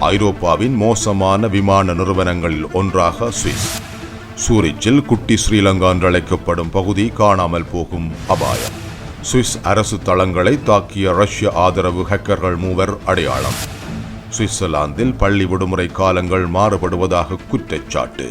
ஐரோப்பாவின் மோசமான விமான நிறுவனங்களில் ஒன்றாக சுவிஸ். சூரிச்சில் குட்டி ஸ்ரீலங்கா என்று அழைக்கப்படும் பகுதி காணாமல் போகும் அபாயம். சுவிஸ் அரசு தளங்களை தாக்கிய ரஷ்ய ஆதரவு ஹேக்கர்கள் மூவர் அடையாளம். சுவிட்சர்லாந்தில் பள்ளி விடுமுறை காலங்கள் மாறுபடுவதாக குற்றச்சாட்டு.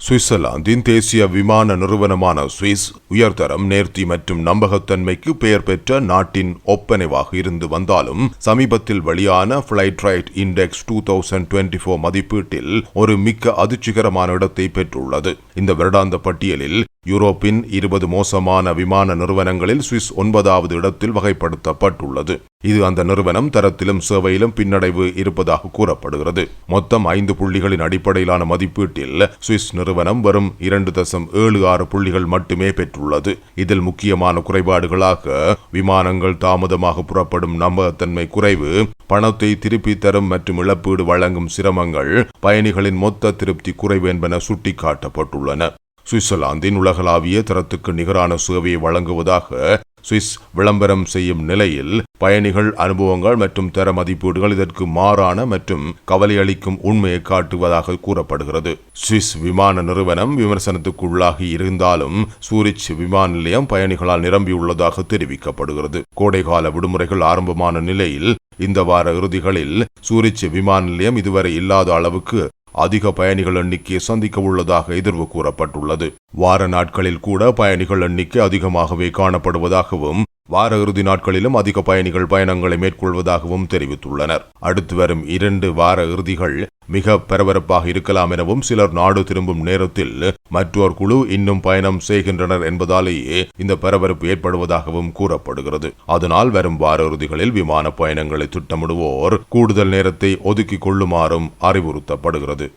சுவிட்சர்லாந்தின் தேசிய விமான நிறுவனமான சுவிஸ் உயர்தரம் நேர்த்தி மற்றும் நம்பகத்தன்மைக்கு பெயர் பெற்ற நாட்டின் ஒப்பனைவாக இருந்து வந்தாலும் சமீபத்தில் வெளியான flight right index two thousand twenty four மதிப்பீட்டில் ஒரு மிக்க அதிர்ச்சிகரமான இடத்தை பெற்றுள்ளது. இந்த வருடாந்த பட்டியலில் யூரோப்பின் இருபது மோசமான விமான நிறுவனங்களில் சுவிஸ் ஒன்பதாவது இடத்தில் வகைப்படுத்தப்பட்டுள்ளது. இது அந்த நிறுவனம் தரத்திலும் சேவையிலும் பின்னடைவு இருப்பதாக கூறப்படுகிறது. மொத்தம் ஐந்து புள்ளிகளின் அடிப்படையிலான மதிப்பீட்டில் சுவிஸ் நிறுவனம் வரும் இரண்டு தசம் ஏழு ஆறு புள்ளிகள் மட்டுமே பெற்றுள்ளது. இதில் முக்கியமான குறைபாடுகளாக விமானங்கள் தாமதமாக புறப்படும் நம்பகத்தன்மை குறைவு பணத்தை திருப்பி தரும் மற்றும் இழப்பீடு வழங்கும் சிரமங்கள் பயணிகளின் மொத்த திருப்தி குறைவு என்பன சுட்டிக்காட்டப்பட்டுள்ளன. சுவிட்சர்லாந்தின் உலகளாவிய தரத்துக்கு நிகரான சேவையை வழங்குவதாக சுவிஸ் விளம்பரம் செய்யும் நிலையில் பயணிகள் அனுபவங்கள் மற்றும் தர மதிப்பீடுகள் இதற்கு மாறான மற்றும் கவலையளிக்கும் உண்மையை காட்டுவதாக கூறப்படுகிறது. சுவிஸ் விமான நிறுவனம் விமர்சனத்துக்குள்ளாகி இருந்தாலும் சூரிச் விமான நிலையம் பயணிகளால் நிரம்பியுள்ளதாக தெரிவிக்கப்படுகிறது. கோடைகால விடுமுறைகள் ஆரம்பமான நிலையில் இந்த வார இறுதிகளில் சூரிச் விமான நிலையம் இதுவரை இல்லாத அளவுக்கு அதிக பயணிகள் எண்ணிக்கையை சந்திக்க உள்ளதாக எதிர்வு கூறப்பட்டுள்ளது. வார நாட்களில் கூட பயணிகள் எண்ணிக்கை அதிகமாகவே காணப்படுவதாகவும் வார இறுதி நாட்களிலும் அதிக பயணிகள் பயணங்களை மேற்கொள்வதாகவும் தெரிவித்துள்ளனர். அடுத்து வரும் இரண்டு வார இறுதிகள் மிக பரபரப்பாக இருக்கலாம் எனவும் சிலர் நாடு திரும்பும் நேரத்தில் மற்றொரு குழு இன்னும் பயணம் செய்கின்றனர் என்பதாலேயே இந்த பரபரப்பு ஏற்படுவதாகவும் கூறப்படுகிறது. அதனால் வரும் வார இறுதிகளில் விமான பயணங்களை திட்டமிடுவோர் கூடுதல் நேரத்தை ஒதுக்கிக் கொள்ளுமாறும் அறிவுறுத்தப்படுகிறது.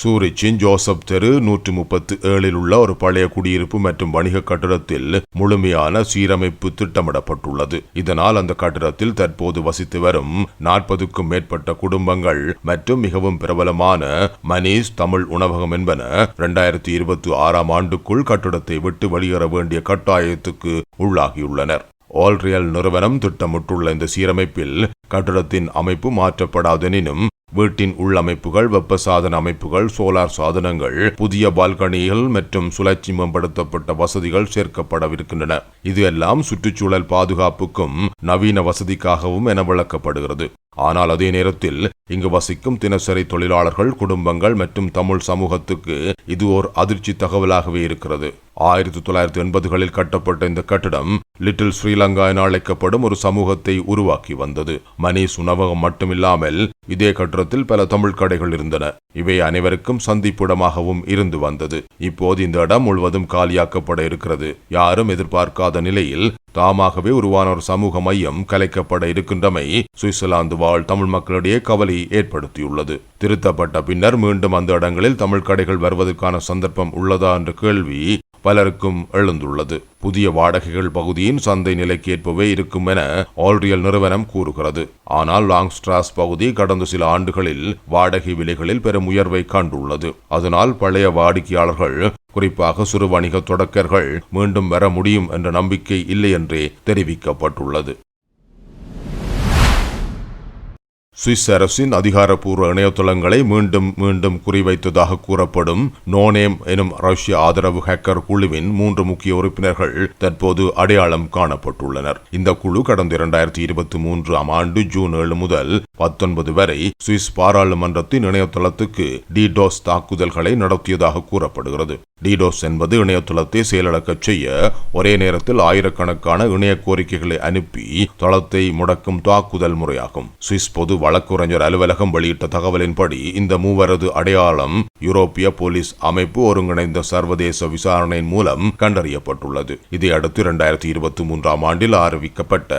சூரிச்சின் ஜோசப் தெரு நூற்று முப்பத்தி ஏழில் உள்ள ஒரு பழைய குடியிருப்பு மற்றும் வணிக கட்டிடத்தில் முழுமையான சீரமைப்பு திட்டமிடப்பட்டுள்ளது. இதனால் அந்த கட்டிடத்தில் தற்போது வசித்து வரும் நாற்பதுக்கும் மேற்பட்ட குடும்பங்கள் மற்றும் மிகவும் பிரபலமான மனிஷ் தமிழ் உணவகம் என்பன இரண்டாயிரத்தி இருபத்தி ஆறாம் ஆண்டுக்குள் கட்டிடத்தை விட்டு வெளியேற வேண்டிய கட்டாயத்துக்கு உள்ளாகியுள்ளனர். ஆல்ரியல் நிறுவனம் திட்டமிட்டுள்ள இந்த சீரமைப்பில் கட்டிடத்தின் அமைப்பு மாற்றப்படாதெனினும் வீட்டின் உள்ளமைப்புகள் வெப்ப சாதன அமைப்புகள் சோலார் சாதனங்கள் புதிய பால்கனிகள் மற்றும் சுழற்சி மேம்படுத்தப்பட்ட வசதிகள் சேர்க்கப்படவிருக்கின்றன. இது எல்லாம் சுற்றுச்சூழல் பாதுகாப்புக்கும் நவீன வசதிக்காகவும் என விளக்கப்படுகிறது. ஆனால் அதே நேரத்தில் இங்கு வசிக்கும் தினசரி தொழிலாளர்கள் குடும்பங்கள் மற்றும் தமிழ் சமூகத்துக்கு இது ஓர் அதிர்ச்சி தகவலாகவே இருக்கிறது. ஆயிரத்தி தொள்ளாயிரத்தி எண்பதுகளில் கட்டப்பட்ட இந்த கட்டிடம் லிட்டில் ஸ்ரீலங்கா என அழைக்கப்படும் ஒரு சமூகத்தை உருவாக்கி வந்தது. மணீஷ் உணவகம் மட்டுமில்லாமல் இதே கட்டிடத்தில் பல தமிழ் கடைகள் இருந்தன. இவை அனைவருக்கும் சந்திப்பிடமாகவும் இருந்து வந்தது. இப்போது இந்த இடம் முழுவதும் காலியாக்கப்பட இருக்கிறது. யாரும் எதிர்பார்க்காத நிலையில் தாமாகவே உருவான ஒரு சமூக மையம் கலைக்கப்பட இருக்கின்றமை சுவிட்சர்லாந்து வாழ் தமிழ் மக்களிடையே கவலை ஏற்படுத்தியுள்ளது. திருத்தப்பட்ட பின்னர் மீண்டும் அந்த இடங்களில் தமிழ் கடைகள் வருவதற்கான சந்தர்ப்பம் உள்ளதா என்ற கேள்வி பலருக்கும் எழுந்துள்ளது. புதிய வாடகைகள் பகுதியின் சந்தை நிலைக்கேற்பவே இருக்கும் என ஆல்ரியல் நிறுவனம் கூறுகிறது. ஆனால் லாங்ஸ்ட்ராஸ் பகுதி கடந்த சில ஆண்டுகளில் வாடகை விலைகளில் பெரும் உயர்வை கண்டுள்ளது. அதனால் பழைய வாடிக்கையாளர்கள் குறிப்பாக சிறு வணிக தொடக்கர்கள் மீண்டும் வர முடியும் என்ற நம்பிக்கை இல்லை என்றே தெரிவிக்கப்பட்டுள்ளது. சுவிஸ் அரசின் அதிகாரப்பூர்வ இணையதளங்களை மீண்டும் மீண்டும் குறிவைத்ததாக கூறப்படும் நோனேம் எனும் ரஷ்ய ஆதரவு ஹேக்கர் குழுவின் மூன்று முக்கிய உறுப்பினர்கள் தற்போது அடையாளம் காணப்பட்டுள்ளனர். இந்த குழு கடந்த இரண்டாயிரத்தி இருபத்தி மூன்றாம் ஆண்டு ஜூன் ஏழு முதல் பத்தொன்பது வரை சுவிஸ் பாராளுமன்றத்தின் இணையதளத்துக்கு டிடோஸ் தாக்குதல்களை நடத்தியதாக கூறப்படுகிறது. டிடோஸ் என்பது இணையதளத்தை செயலிழக்கச் செய்ய ஒரே நேரத்தில் ஆயிரக்கணக்கான இணைய கோரிக்கைகளை அனுப்பி தளத்தை முடக்கும் தாக்குதல் முறையாகும். சுவிஸ் பொது வழக்குரைஞர் அலுவலகம் வெளியிட்ட தகவலின்படி இந்த மூவரது அடையாளம் யூரோப்பிய போலீஸ் அமைப்பு ஒருங்கிணைந்த சர்வதேச விசாரணையின் மூலம் கண்டறியப்பட்டுள்ளது. இதையடுத்து இரண்டாயிரத்தி இருபத்தி மூன்றாம் ஆண்டில் அறிவிக்கப்பட்ட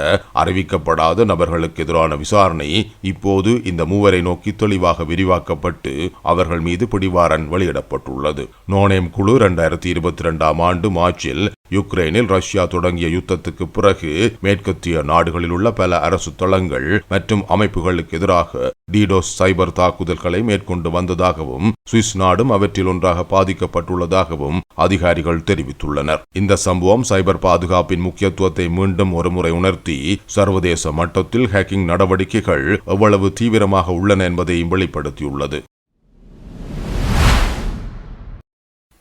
அறிவிக்கப்படாத நபர்களுக்கு எதிரான விசாரணை இப்போது இந்த மூவரை நோக்கி தெளிவாக விரிவாக்கப்பட்டு அவர்கள் மீது பிடிவாரன் வெளியிடப்பட்டுள்ளது. நோனேம் குழு இரண்டாயிரத்தி இருபத்தி இரண்டாம் ஆண்டு மார்ச்சில் யுக்ரைனில் ரஷ்யா தொடங்கிய யுத்தத்துக்கு பிறகு மேற்கத்திய நாடுகளில் உள்ள பல அரசு தளங்கள் மற்றும் அமைப்புகளுக்கு எதிராக டிடோஸ் சைபர் தாக்குதல்களை மேற்கொண்டு வந்ததாகவும் சுவிஸ் நாடும் அவற்றில் ஒன்றாக பாதிக்கப்பட்டுள்ளதாகவும் அதிகாரிகள் தெரிவித்துள்ளனர். இந்த சம்பவம் சைபர் பாதுகாப்பின் முக்கியத்துவத்தை மீண்டும் ஒருமுறை உணர்த்தி சர்வதேச மட்டத்தில் ஹேக்கிங் நடவடிக்கைகள் எவ்வளவு தீவிரமாக உள்ளன என்பதையும் வெளிப்படுத்தியுள்ளது.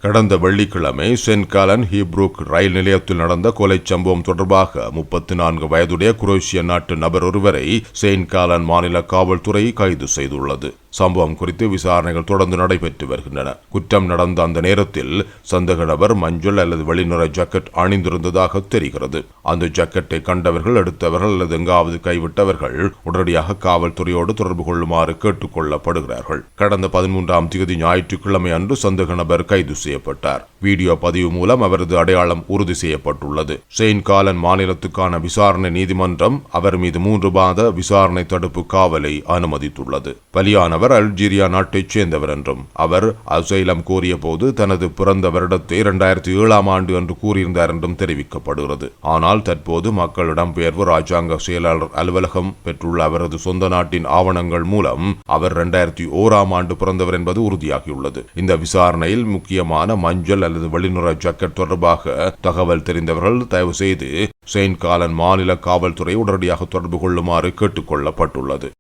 கடந்த வெள்ளிக்கிழமை சென்காலன் ஹீப்ரூக் ரயில் நிலையத்தில் நடந்த கொலை சம்பவம் தொடர்பாக முப்பத்தி நான்கு வயதுடைய குரோஷிய நாட்டு நபர் ஒருவரை செயின்ட் காலன் மாநில காவல்துறை கைது செய்துள்ளது. சம்பவம் குறித்து விசாரணைகள் தொடர்ந்து நடைபெற்று வருகின்றன. குற்றம் நடந்த அந்த நேரத்தில் சந்தக நபர் மஞ்சள் அல்லது வெளிநிற ஜக்கெட் அணிந்திருந்ததாக தெரிகிறது. அந்த ஜக்கெட்டை கண்டவர்கள் எடுத்தவர்கள் அல்லது எங்காவது கைவிட்டவர்கள் உடனடியாக காவல்துறையோடு தொடர்பு கொள்ளுமாறு கேட்டுக் கொள்ளப்படுகிறார்கள். கடந்த பதிமூன்றாம் தேதி ஞாயிற்றுக்கிழமை அன்று சந்தேக நபர் கைது செய்யப்பட்டார். வீடியோ பதிவு மூலம் அவரது அடையாளம் உறுதி செய்யப்பட்டுள்ளது. செயின் காலன் மாநிலத்துக்கான விசாரணை நீதிமன்றம் அவர் மீது மூன்று மாத விசாரணை தடுப்பு காவலை அனுமதித்துள்ளது. பலியானவர் அல்ஜீரியா நாட்டைச் சேர்ந்தவர் என்றும் அவர் அசைலம் கோரிய போது தனது பிறந்த வருடத்தை இரண்டாயிரத்தி ஏழாம் ஆண்டு என்று கூறியிருந்தார் என்றும் தெரிவிக்கப்படுகிறது. ஆனால் தற்போது மக்கள் இடம்பெயர்வு ராஜாங்க செயலாளர் அலுவலகம் பெற்றுள்ள அவரது சொந்த நாட்டின் ஆவணங்கள் மூலம் அவர் இரண்டாயிரத்தி ஓராம் ஆண்டு பிறந்தவர் என்பது உறுதியாகியுள்ளது. இந்த விசாரணையில் முக்கியமான மஞ்சள் அல்லது வெளிநிற ஜக்கெட் தொடர்பாக தகவல் தெரிந்தவர்கள் தயவு செய்து செயின்ட் காலன் மாநில காவல்துறை உடனடியாக தொடர்பு கொள்ளுமாறு கேட்டுக்கொள்ளப்பட்டுள்ளது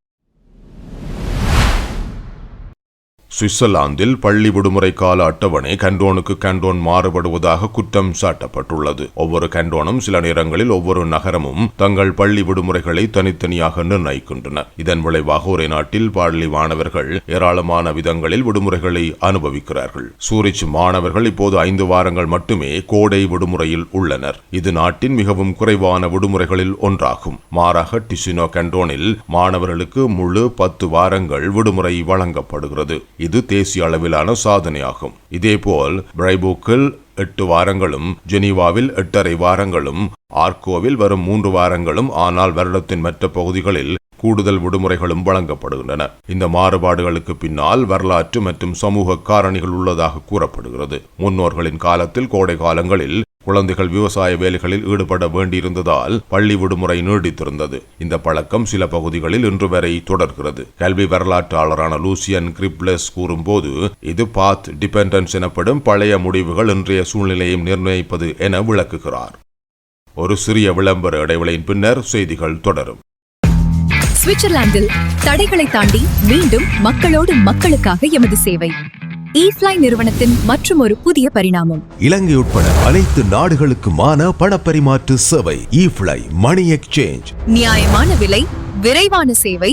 சுவிட்சர்லாந்தில் பள்ளி விடுமுறை கால அட்டவணை கண்டோனுக்கு கண்டோன் மாறுபடுவதாக குற்றம் சாட்டப்பட்டுள்ளது. ஒவ்வொரு கண்டோனும் சில நேரங்களில் ஒவ்வொரு நகரமும் தங்கள் பள்ளி விடுமுறைகளை தனித்தனியாக நிர்ணயிக்கின்றன. இதன் விளைவாக ஒரே நாட்டில் பள்ளி மாணவர்கள் ஏராளமான விதங்களில் விடுமுறைகளை அனுபவிக்கிறார்கள். சூரிச் மாணவர்கள் இப்போது ஐந்து வாரங்கள் மட்டுமே கோடை விடுமுறையில் உள்ளனர். இது நாட்டின் மிகவும் குறைவான விடுமுறைகளில் ஒன்றாகும். மாறாக டிசினோ கண்டோனில் மாணவர்களுக்கு முழு பத்து வாரங்கள் விடுமுறை வழங்கப்படுகிறது. இது தேசிய அளவிலான சாதனையாகும். இதேபோல் பிரைபோக்கில் எட்டு வாரங்களும் ஜெனீவாவில் எட்டரை வாரங்களும் ஆர்கோவில் வரும் மூன்று வாரங்களும் ஆனால் வருடத்தின் மற்ற பகுதிகளில் கூடுதல் விடுமுறைகளும் வழங்கப்படுகின்றன. இந்த மாறுபாடுகளுக்கு பின்னால் வரலாற்று மற்றும் சமூக காரணிகள் உள்ளதாக கூறப்படுகிறது. முன்னோர்களின் காலத்தில் கோடை காலங்களில் குழந்தைகள் விவசாய வேலைகளில் ஈடுபட வேண்டியிருந்ததால் பள்ளி விடுமுறை நீடித்திருந்தது. இந்த பழக்கம் சில பகுதிகளில் இன்று வரை தொடர்கிறது. கல்வி வரலாற்றாளரான லூசியன் கிரிப்லஸ் கூறும்போது இது பாத் டிபெண்டன்ஸ் எனப்படும் பழைய முடிவுகள் இன்றைய சூழ்நிலையை நிர்ணயிப்பது என விளக்குகிறார். ஒரு சிறிய விளம்பர இடைவெளியின் பின்னர் செய்திகள் தொடரும். சுவிட்சர்லாந்தில் தடைகளை தாண்டி மீண்டும் மக்களோடு மக்களுக்காக எமது சேவை. ஈஃப்ளை நிறுவனத்தின் மற்றும் ஒரு புதிய பரிணாமம். இலங்கை உட்பட அனைத்து நாடுகளுக்குமான பணப்பரிமாற்று சேவை இஃப்ளை மணி எக்ஸ்சேஞ்ச் நியாயமான விலை விரைவான சேவை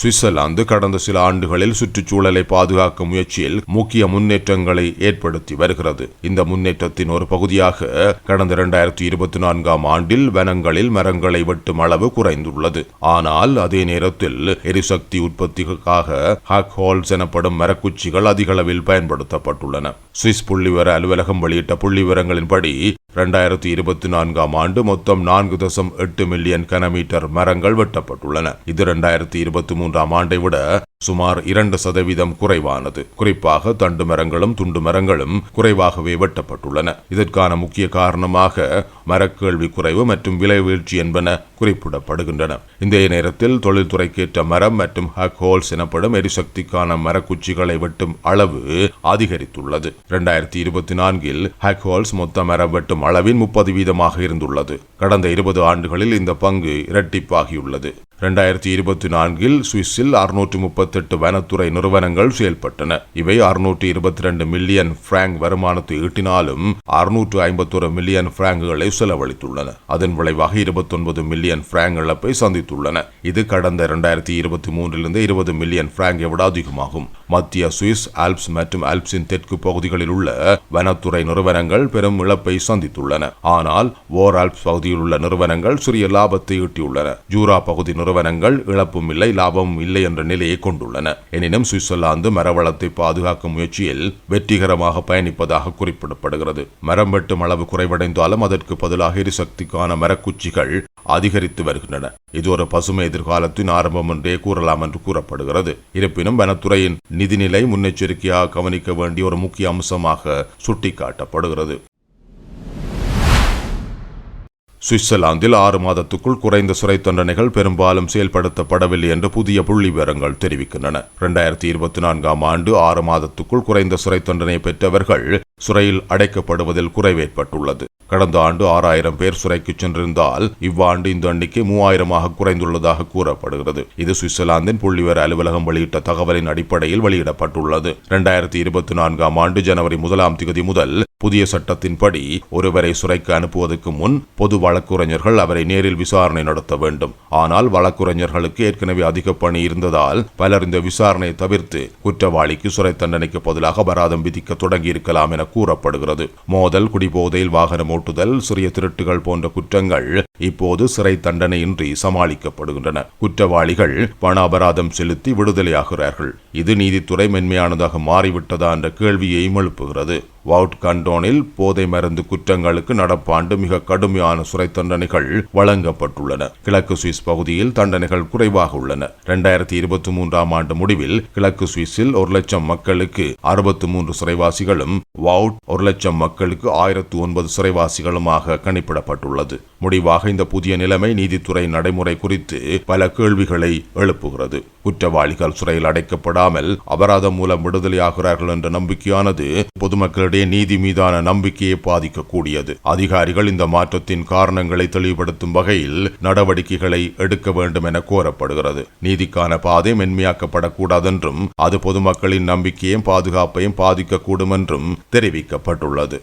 சுவிட்சர்லாந்து கடந்த சில ஆண்டுகளில் சுற்றுச்சூழலை பாதுகாக்கும் முயற்சியில் முக்கிய முன்னேற்றங்களை ஏற்படுத்தி வருகிறது. இந்த முன்னேற்றத்தின் ஒரு பகுதியாக கடந்த இரண்டாயிரத்தி இருபத்தி நான்காம் ஆண்டில் வனங்களில் மரங்களை வெட்டும் அளவு குறைந்துள்ளது. ஆனால் அதே நேரத்தில் எரிசக்தி உற்பத்திக்காக ஹாக் ஹோல்ஸ் எனப்படும் மரக்குச்சிகள் அதிக அளவில் பயன்படுத்தப்பட்டுள்ளன. சுவிஸ் புள்ளிவிவர அலுவலகம் வெளியிட்ட புள்ளிவிவரங்களின்படி இரண்டாயிரத்தி இருபத்தி நான்காம் ஆண்டு மொத்தம் நான்கு தசம் எட்டு மில்லியன் கனமீட்டர் மரங்கள் வெட்டப்பட்டுள்ளன. இது இரண்டாயிரத்தி இருபத்தி மூன்றாம் ஆண்டை விட சுமார் இரண்டு சதவீதம் குறைவானது. குறிப்பாக தண்டு மரங்களும் துண்டு மரங்களும் குறைவாகவே வெட்டப்பட்டுள்ளன. இதற்கான முக்கிய காரணமாக மரக்கேள்வி குறைவு மற்றும் விலை வீழ்ச்சி என்பன குறிப்பிடப்படுகின்றன. இந்த நேரத்தில் தொழில்துறைக்கேற்ற மரம் மற்றும் ஹக் ஹோல்ஸ் எனப்படும் எரிசக்திக்கான மரக்குச்சிகளை வெட்டும் அளவு அதிகரித்துள்ளது. இரண்டாயிரத்தி இருபத்தி நான்கில் ஹக் ஹோல்ஸ் மொத்த மரம் வெட்டும் அளவின் முப்பது வீதமாக இருந்துள்ளது. கடந்த இருபது ஆண்டுகளில் இந்த பங்கு இரட்டிப்பாகியுள்ளது. இரண்டாயிரத்தி இருபத்தி நான்கில் சுவிஸில் அறுநூற்று முப்பத்தெட்டு வனத்துறை நிறுவனங்கள் செயல்பட்டன. இவை அறுநூற்றி இருபத்தி ரெண்டு மில்லியன் பிராங்க் வருமானத்தை ஈட்டினாலும் அறுநூற்று ஐம்பத்தொரு மில்லியன் பிராங்குகளை செலவழித்துள்ளன. அதன் விளைவாக இருபத்தொன்பது மில்லியன் பிராங்க் இழப்பை சந்தித்துள்ளன. இது கடந்த இரண்டாயிரத்தி இருபத்தி மூன்றிலிருந்து இருபது மில்லியன் பிராங்கை விட அதிகமாகும். மத்திய சுவிஸ் ஆல்ப்ஸ் மற்றும் ஆல்ப்ஸின் தெற்கு பகுதிகளில் உள்ள வனத்துறை நிறுவனங்கள் பெரும் இழப்பை சந்தித்துள்ளன. ஆனால் ஓர் ஆல்ப்ஸ் பகுதியில் உள்ள நிறுவனங்கள் சிறிய லாபத்தை ஈட்டியுள்ளன. ஜூரா பகுதி நிறுவனங்கள் இழப்பும் இல்லை லாபமும் இல்லை என்ற நிலையை கொண்டுள்ளன. எனினும் சுவிட்சர்லாந்து மரவளத்தை பாதுகாக்கும் முயற்சியில் வெற்றிகரமாக பயணிப்பதாக குறிப்பிடப்படுகிறது. மரம் வெட்டும் அளவு குறைவடைந்தாலும் அதற்கு பதிலாக எரிசக்திக்கான மரக்குச்சிகள் அதிகரித்து வருகின்றன. இது ஒரு பசுமை எதிர்காலத்தின் ஆரம்பம் என்றே கூறலாம் என்று கூறப்படுகிறது. இருப்பினும் வனத்துறையின் நிதிநிலை முன்னெச்சரிக்கையாக கவனிக்க வேண்டிய ஒரு முக்கிய அம்சமாக சுட்டிக்காட்டப்படுகிறது. சுவிட்சர்லாந்தில் ஆறு மாதத்துக்குள் குறைந்த சிறை தண்டனைகள் பெரும்பாலும் செயல்படுத்தப்படவில்லை என்று புதிய புள்ளி விவரங்கள் தெரிவிக்கின்றன. இரண்டாயிரத்தி இருபத்தி நான்காம் ஆண்டு ஆறு மாதத்துக்குள் குறைந்த சிறை தண்டனை பெற்றவர்கள் சிறையில் அடைக்கப்படுவதில் குறைவேற்பட்டுள்ளது. கடந்த ஆண்டு ஆறாயிரம் பேர் சிறைக்கு சென்றிருந்தால் இவ்வாண்டு இந்த எண்ணிக்கை மூவாயிரமாக குறைந்துள்ளதாக கூறப்படுகிறது. இது சுவிட்சர்லாந்தின் புள்ளிவிவர அலுவலகம் வெளியிட்ட தகவலின் அடிப்படையில் வெளியிடப்பட்டுள்ளது. இரண்டாயிரத்தி இருபத்தி நான்காம் ஆண்டு ஜனவரி முதலாம் திகதி முதல் புதிய சட்டத்தின்படி ஒருவரை சிறைக்கு அனுப்புவதற்கு முன் பொது வழக்குரைஞர்கள் அவரை நேரில் விசாரணை நடத்த வேண்டும். ஆனால் வழக்குரைஞர்களுக்கு ஏற்கனவே அதிக பணி இருந்ததால் பலர் இந்த விசாரணையை தவிர்த்து குற்றவாளிக்கு சிறை தண்டனைக்கு பதிலாக அபராதம் விதிக்க தொடங்கியிருக்கலாம் என கூறப்படுகிறது. மோதல் குடிபோதையில் வாகனம் ஓட்டுதல் சிறிய திருட்டுகள் போன்ற குற்றங்கள் இப்போது சிறை தண்டனையின்றி சமாளிக்கப்படுகின்றன. குற்றவாளிகள் பண அபராதம் செலுத்தி விடுதலையாகிறார்கள். இது நீதித்துறை மென்மையானதாக மாறிவிட்டதா என்ற கேள்வியையும் எழுப்புகிறது. வவுட் கண்டோனில் போதை மருந்து குற்றங்களுக்கு நடப்பாண்டு மிக கடுமையான சிறை தண்டனைகள் வழங்கப்பட்டுள்ளன. கிழக்கு சுவிஸ் பகுதியில் தண்டனைகள் குறைவாக உள்ளன. இரண்டாயிரத்தி இருபத்தி மூன்றாம் ஆண்டு முடிவில் கிழக்கு சுவிஸில் ஒரு லட்சம் மக்களுக்கு அறுபத்தி மூன்று சிறைவாசிகளும் வவுட் ஒரு லட்சம் மக்களுக்கு ஆயிரத்து ஒன்பது சிறைவாசிகளுமாக கணிப்பிடப்பட்டுள்ளது. முடிவாக இந்த புதிய நிலைமை நீதித்துறை நடைமுறை குறித்து பல கேள்விகளை எழுப்புகிறது. குற்றவாளிகள் சிறையில் அடைக்கப்படாமல் அபராதம் மூலம் விடுதலையாகிறார்கள் என்ற நம்பிக்கையானது பொதுமக்கள் பொதுமக்களிடையே நீதி மீதான நம்பிக்கையை பாதிக்கக்கூடியது. அதிகாரிகள் இந்த மாற்றத்தின் காரணங்களை தெளிவுபடுத்தும் வகையில் நடவடிக்கைகளை எடுக்க வேண்டும் என கோரப்படுகிறது. நீதிக்கான பாதை மென்மையாக்கப்படக்கூடாதென்றும் அது பொதுமக்களின் நம்பிக்கையும் பாதுகாப்பையும் பாதிக்கக்கூடும் என்றும் தெரிவிக்கப்பட்டுள்ளது.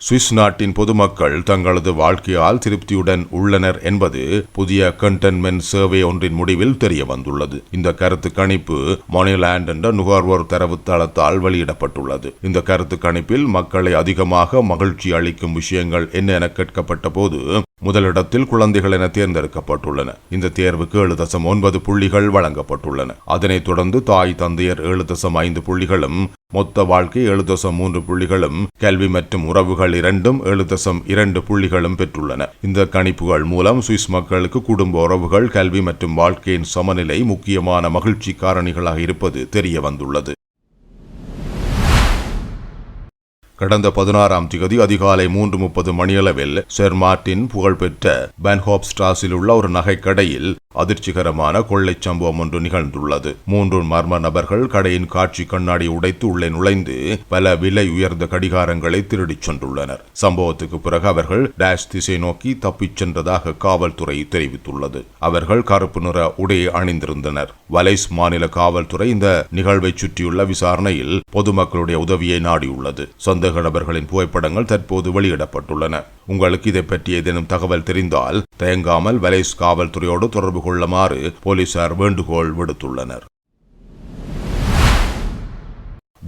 சுவிஸ் நாட்டின் பொதுமக்கள் தங்களது வாழ்க்கையால் திருப்தியுடன் உள்ளனர் என்பது புதிய கண்டென்மென்ட் சர்வே ஒன்றின் முடிவில் தெரிய வந்துள்ளது இந்த கருத்து கணிப்பு மொனிலாண்ட் என்ற நுகர்வோர் தரவுத்தளத்தால் வெளியிடப்பட்டுள்ளது. இந்த கருத்து கணிப்பில் மக்களை அதிகமாக மகிழ்ச்சி அளிக்கும் விஷயங்கள் என்ன என கேட்கப்பட்ட போது முதலிடத்தில் குழந்தைகள் என தேர்ந்தெடுக்கப்பட்டுள்ளன. இந்த தேர்வுக்கு ஏழு தசம் ஒன்பது புள்ளிகள் வழங்கப்பட்டுள்ளன. அதனைத் தொடர்ந்து தாய் தந்தையர் ஏழு தசம் ஐந்து புள்ளிகளும் மொத்த வாழ்க்கை ஏழு தசம் மூன்று புள்ளிகளும் கல்வி மற்றும் உறவுகள் இரண்டும் ஏழு தசம் இரண்டு புள்ளிகளும் பெற்றுள்ளன. இந்த கணிப்புகள் மூலம் சுவிஸ் மக்களுக்கு குடும்ப உறவுகள் கல்வி மற்றும் வாழ்க்கையின் சமநிலை முக்கியமான மகிழ்ச்சி காரணிகளாக இருப்பது தெரிய வந்துள்ளது. கடந்த பதினாறாம் திகதி அதிகாலை மூன்று முப்பது மணியளவில் செர் மார்டின் புகழ்பெற்ற பென்ஹோப் ஸ்ட்ராஸில் உள்ள ஒரு நகைக்கடையில் அதிர்ச்சிகரமான கொள்ளைச் சம்பவம் ஒன்று நிகழ்ந்துள்ளது. மூன்று மர்ம நபர்கள் கடையின் காட்சி கண்ணாடி உடைத்து உள்ளே நுழைந்து பல விலை உயர்ந்த கடிகாரங்களை திருடிச் சென்றுள்ளனர். சம்பவத்துக்கு பிறகு அவர்கள் டேஷ் திசை நோக்கி தப்பிச் சென்றதாக காவல்துறை தெரிவித்துள்ளது. அவர்கள் கருப்பு நிற உடையை அணிந்திருந்தனர். வலைஸ் மாநில காவல்துறை இந்த நிகழ்வை சுற்றியுள்ள விசாரணையில் பொதுமக்களுடைய உதவியை நாடியுள்ளது. சொந்த நபர்களின் புகைப்படங்கள் தற்போது வெளியிடப்பட்டுள்ளன. உங்களுக்கு இதை பற்றி ஏதேனும் தகவல் தெரிந்தால் தயங்காமல் வலைஸ் காவல்துறையோடு தொடர்பு கொள்ளுமாறு போலீசார் வேண்டுகோள் விடுத்துள்ளனர்.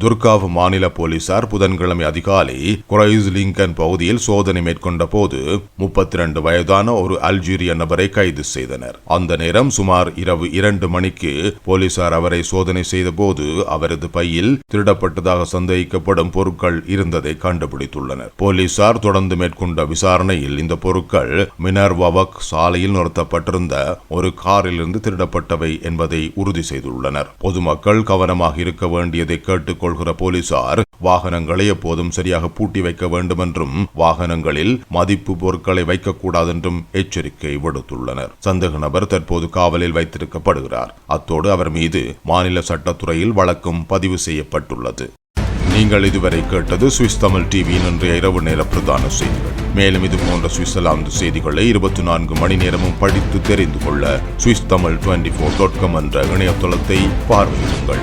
துர்காவ் மாநில போலீசார் புதன்கிழமை அதிகாலை குரைஸ் லிங்கன் பகுதியில் சோதனை மேற்கொண்ட போது முப்பத்தி இரண்டு வயதான ஒரு அல்ஜீரிய நபரை கைது செய்தனர். அந்த நேரம் சுமார் இரவு இரண்டு மணிக்கு போலீசார் அவரை சோதனை செய்த போது அவரது பையில் திருடப்பட்டதாக சந்தேகிக்கப்படும் பொருட்கள் இருந்ததை கண்டுபிடித்துள்ளனர். போலீசார் தொடர்ந்து மேற்கொண்ட விசாரணையில் இந்த பொருட்கள் மினர்வவக் சாலையில் நிறுத்தப்பட்டிருந்த ஒரு காரிலிருந்து திருடப்பட்டவை என்பதை உறுதி செய்துள்ளனர். பொதுமக்கள் கவனமாக இருக்க வேண்டியதை கேட்டுக் கொள்கிற போலீசார் வாகனங்களை எப்போதும் சரியாக பூட்டி வைக்க வேண்டும் என்றும் வாகனங்களில் மதிப்பு பொருட்களை வைக்கக்கூடாது என்றும் எச்சரிக்கை விடுத்துள்ளனர். சந்தேக நபர் தற்போது காவலில் வைத்திருக்கப்படுகிறார். அத்தோடு அவர் மீது மாநில சட்டத்துறையில் வழக்கும் பதிவு செய்யப்பட்டுள்ளது. நீங்கள் இதுவரை கேட்டது சுவிஸ் தமிழ் டிவியின் இன்றைய இரவு நேர பிரதான செய்திகள். மேலும் இது போன்ற சுவிட்சர்லாந்து செய்திகளை இருபத்தி நான்கு மணி நேரமும் படித்து தெரிந்து கொள்ள Swiss Tamil twenty four dot com என்ற இணையதளத்தை பார்வையிடுங்கள்.